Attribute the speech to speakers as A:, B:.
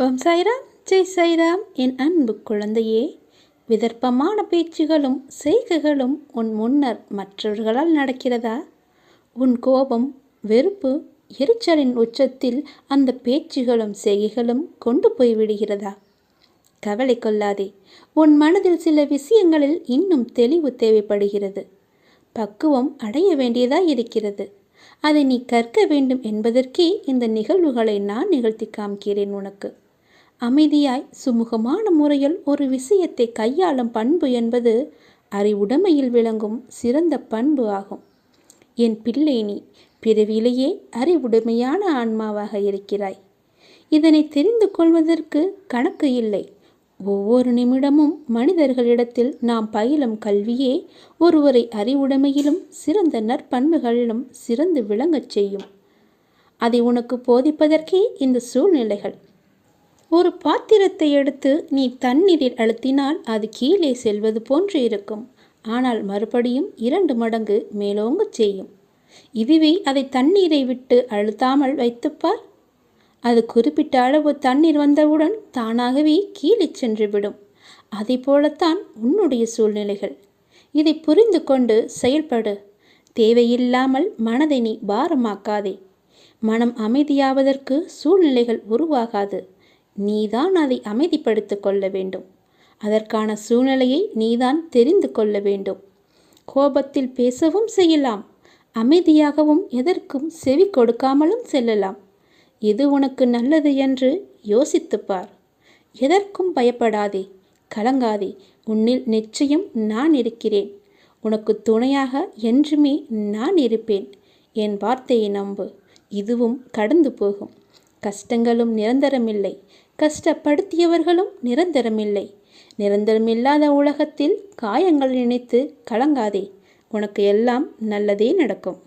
A: ஓம் சாய்ராம் ஜெய் சாய்ராம். என் அன்பு குழந்தையே விதர்ப்பமான பேச்சுகளும் செய்கைகளும் உன் முன்னர் மற்றவர்களால் நடக்கிறதா? உன் கோபம் வெறுப்பு எரிச்சலின் உச்சத்தில் அந்த பேச்சுகளும் செய்கைகளும் கொண்டு போய் விடுகிறதா? கவலை கொள்ளாதே. உன் மனதில் சில விஷயங்களில் இன்னும் தெளிவு தேவைப்படுகிறது. பக்குவம் அடைய வேண்டியதா இருக்கிறது. அதை நீ கற்க வேண்டும் என்பதற்கே இந்த நிகழ்வுகளை நான் நிகழ்த்தி காமிக்கிறேன் உனக்கு. அமைதியாய் சுமூகமான முறையில் ஒரு விஷயத்தை கையாளும் பண்பு என்பது அறிவுடைமையில் விளங்கும் சிறந்த பண்பு ஆகும். என் பிள்ளை நீ பிறவிலேயே அறிவுடைமையான ஆன்மாவாக இருக்கிறாய். இதனை தெரிந்து கொள்வதற்கு கணக்கு இல்லை. ஒவ்வொரு நிமிடமும் மனிதர்களிடத்தில் நாம் பயிலும் கல்வியே ஒருவரை அறிவுடைமையிலும் சிறந்த நற்பண்புகளிலும் சிறந்து விளங்கச் செய்யும். அதை உனக்கு போதிப்பதற்கே இந்த சூழ்நிலைகள். ஒரு பாத்திரத்தை எடுத்து நீ தண்ணீரில் அழுத்தினால் அது கீழே செல்வது போன்று இருக்கும். ஆனால் மறுபடியும் இரண்டு மடங்கு மேலோங்க செய்யும். இதுவே அதை தண்ணீரை விட்டு அழுத்தாமல் வைத்துப்பார். அது குறிப்பிட்ட அளவு தண்ணீர் வந்தவுடன் தானாகவே கீழே சென்றுவிடும் அதை போலத்தான் உன்னுடைய சூழ்நிலைகள். இதை புரிந்து கொண்டு செயல்படு. தேவையில்லாமல் மனதை நீ பாரமாக்காதே. மனம் அமைதியாவதற்கு சூழ்நிலைகள் உருவாகாது. நீதான் அதை அமைதிப்படுத்தி கொள்ள வேண்டும். அதற்கான சூழ்நிலையை நீதான் தெரிந்து கொள்ள வேண்டும். கோபத்தில் பேசவும் செய்யலாம். அமைதியாகவும் எதற்கும் செவி கொடுக்காமலும் செல்லலாம். எது உனக்கு நல்லது என்று யோசித்துப்பார் எதற்கும் பயப்படாதே. கலங்காதே. உன்னில் நிச்சயம் நான் இருக்கிறேன். உனக்கு துணையாக என்றுமே நான் இருப்பேன். என் வார்த்தையை நம்பு. இதுவும் கடந்து போகும். கஷ்டங்களும் நிரந்தரமில்லை. கஷ்டப்படுத்தியவர்களும் நிரந்தரமில்லை. நிரந்தரமில்லாத உலகத்தில் காயங்கள் நினைத்து கலங்காதே. உனக்கு எல்லாம் நல்லதே நடக்கும்.